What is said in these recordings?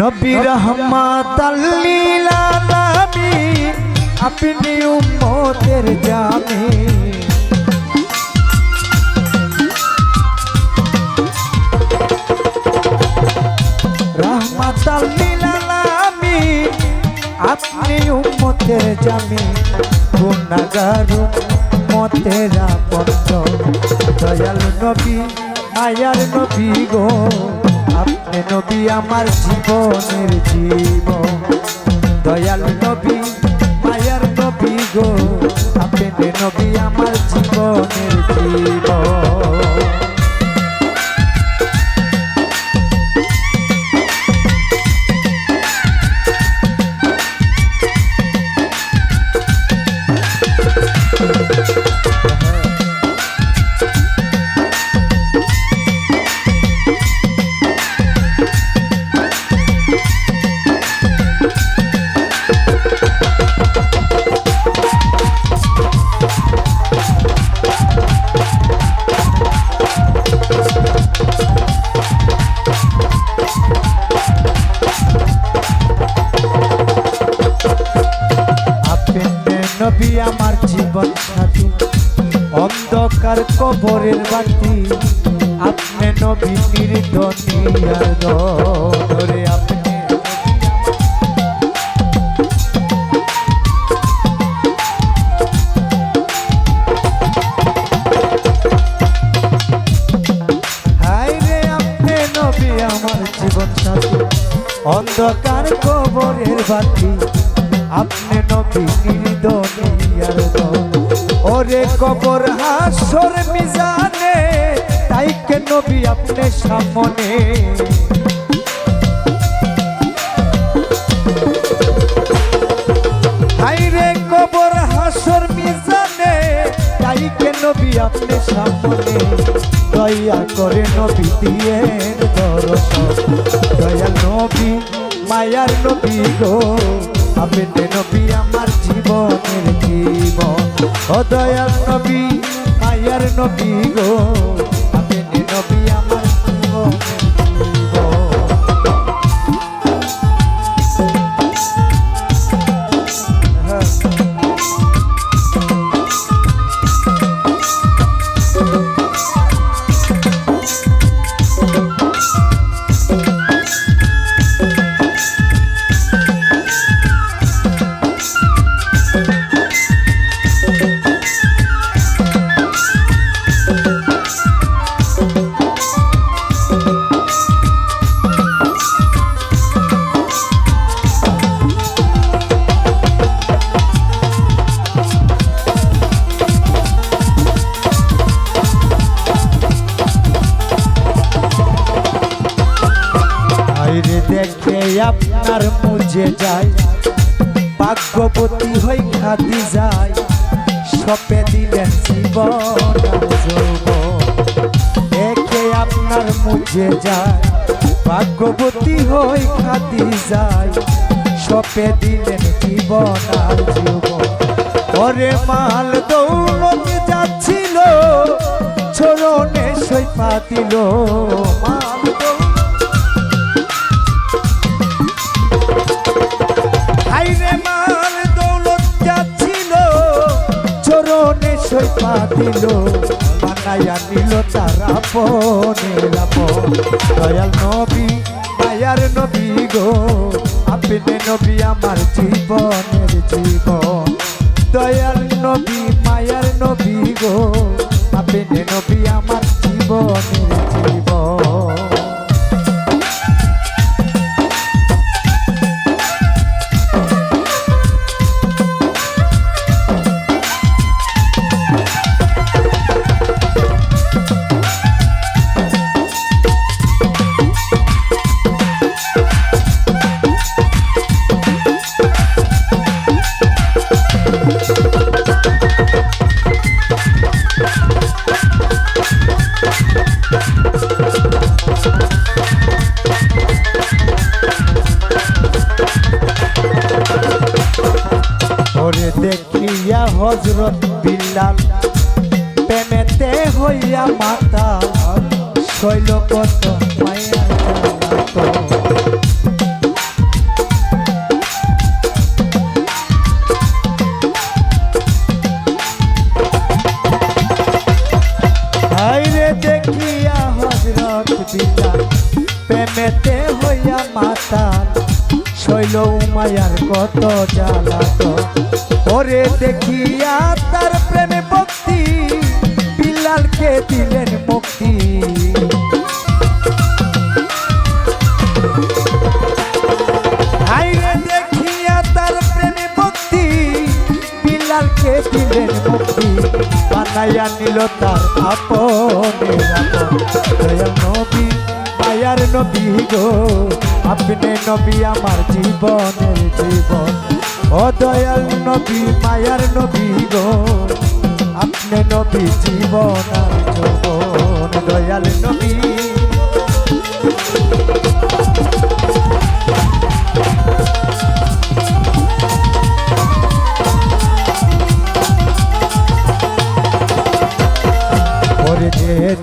নবী রহমাত লিল আলামিন আপনি উম্মতের জামি। রহমাত লিল আলামিন আপনি উম্মতের জামি। গুনাহগার উম্মতেরা বন্ধ দয়াল নবী, মায়ার নবী গো। নবী আমার জীবনের জীব দয়াল নবী মায়ার নবী গো আপনি নবী আমার জীবনের জীবন। নবী আমার জীবন সাথী অন্ধকার কবরের বাতি, আপনি নবী নির্দনিয়ার ধরে আপনি। অন্ধকার কবরের বাতি আপনি নবী দল। ওরে কবর হাসর মিজানে, তাই কে নবী আপনি সামনে? তাই আপনি দয়া করে নবী দিয়ে দর্শন দয়া নবী, মায়ার নবী গো। আপনি নবী আমার জীবনের জীবন। ও দয়াল নবী মায়ার নবী গো। আইরে দেখে আপনার মুজে যায়। ভাগ্যবতী হই খাদি যায়। সপে দিলেন জীবন। দেখে আপনার মুজে যায়। ভাগ্যবতী হই খাদি যায়। সপে দিলেন জীবন আর জীবন ওরে মাল দৌলত যাচ্ছিল ছোড়নে সই পাতিল মাল। চরণে সৈপা বানাইয়া নিল তারা পনে দয়াল নবী, মায়ার নবী গো, আপনি নবী আমার জীবনের জীবন। দয়াল নবী, মায়ার নবী গো, আপনি নবী আমার জীবনের জীবন। হজরত বিলাল। প্রেমেতে হইয়া মাতা শৈল কত মায়া প্রেমেতে হইয়া মাতা শৈল উমায়ার কত জ্বালাত। ওরে দেখিয়া তার প্রেমে ভক্তি বিল্লালকে দিলেন মুক্তি। দেখিয়া তার প্রেমে ভক্তি বিল্লালকে দিলেন মুক্তি। বানাইয়া নিল তার আপন মায়ার নবী গো, আপনি নবী আমার জীবনের জীবন। ও দয়াল নবী, মায়ার নবী গো, আপনি নবী জীবন দয়াল নবী।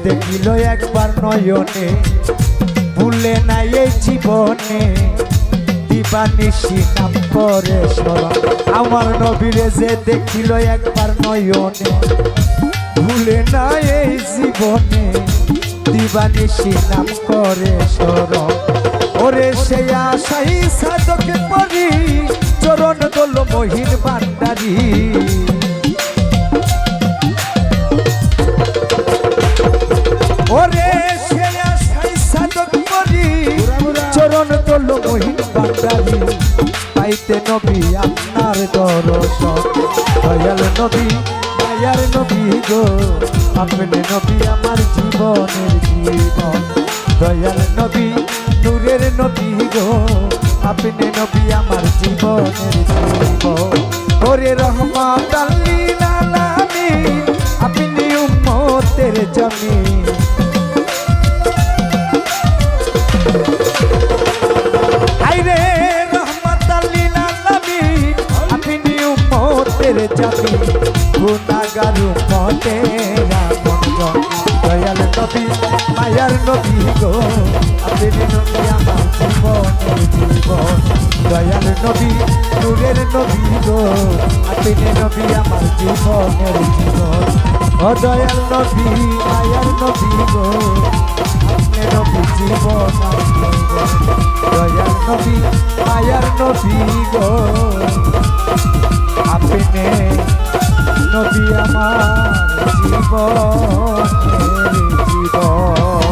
দেখিল একবার নয়নে, ভুলে নাই এই জীবনে স্মরণ আমার নবীরে যে দেখিল একবার নয়নে, ভুলে না এই জীবনে। দিবানিশি নাম করে সর। ওরে সে আশাই সাধকে পরি চরণ দোল মহিন ভান্ডারী। পাইতে নবী, আপনার দর্শন। দয়াল নবী, মায়ার নবী গো। আপনি নবী, আমার জীবনের জীবন। দয়াল নবী, নূরের নবী গো। আপনি নবী, আমার জীবনের জীবন। ওরে রহমত আল্লিল আলামিন আপনি উম্মতের জমিন। হাইরে উম্মতের আপনজন দয়াল নবী, মায়ার নবী গো। আপনি নবী আমার জীবনের জীবন, দয়াল নবী, নূরের নবী গো। আপনি নবী আমার জীবনের জীবন, ও দয়াল নবী, মায়ার নবী গো। আপনি নবী জীবন। দয়াল নবী, মায়ার নবী গো। আপনি নবী আমার জীবন জীবন।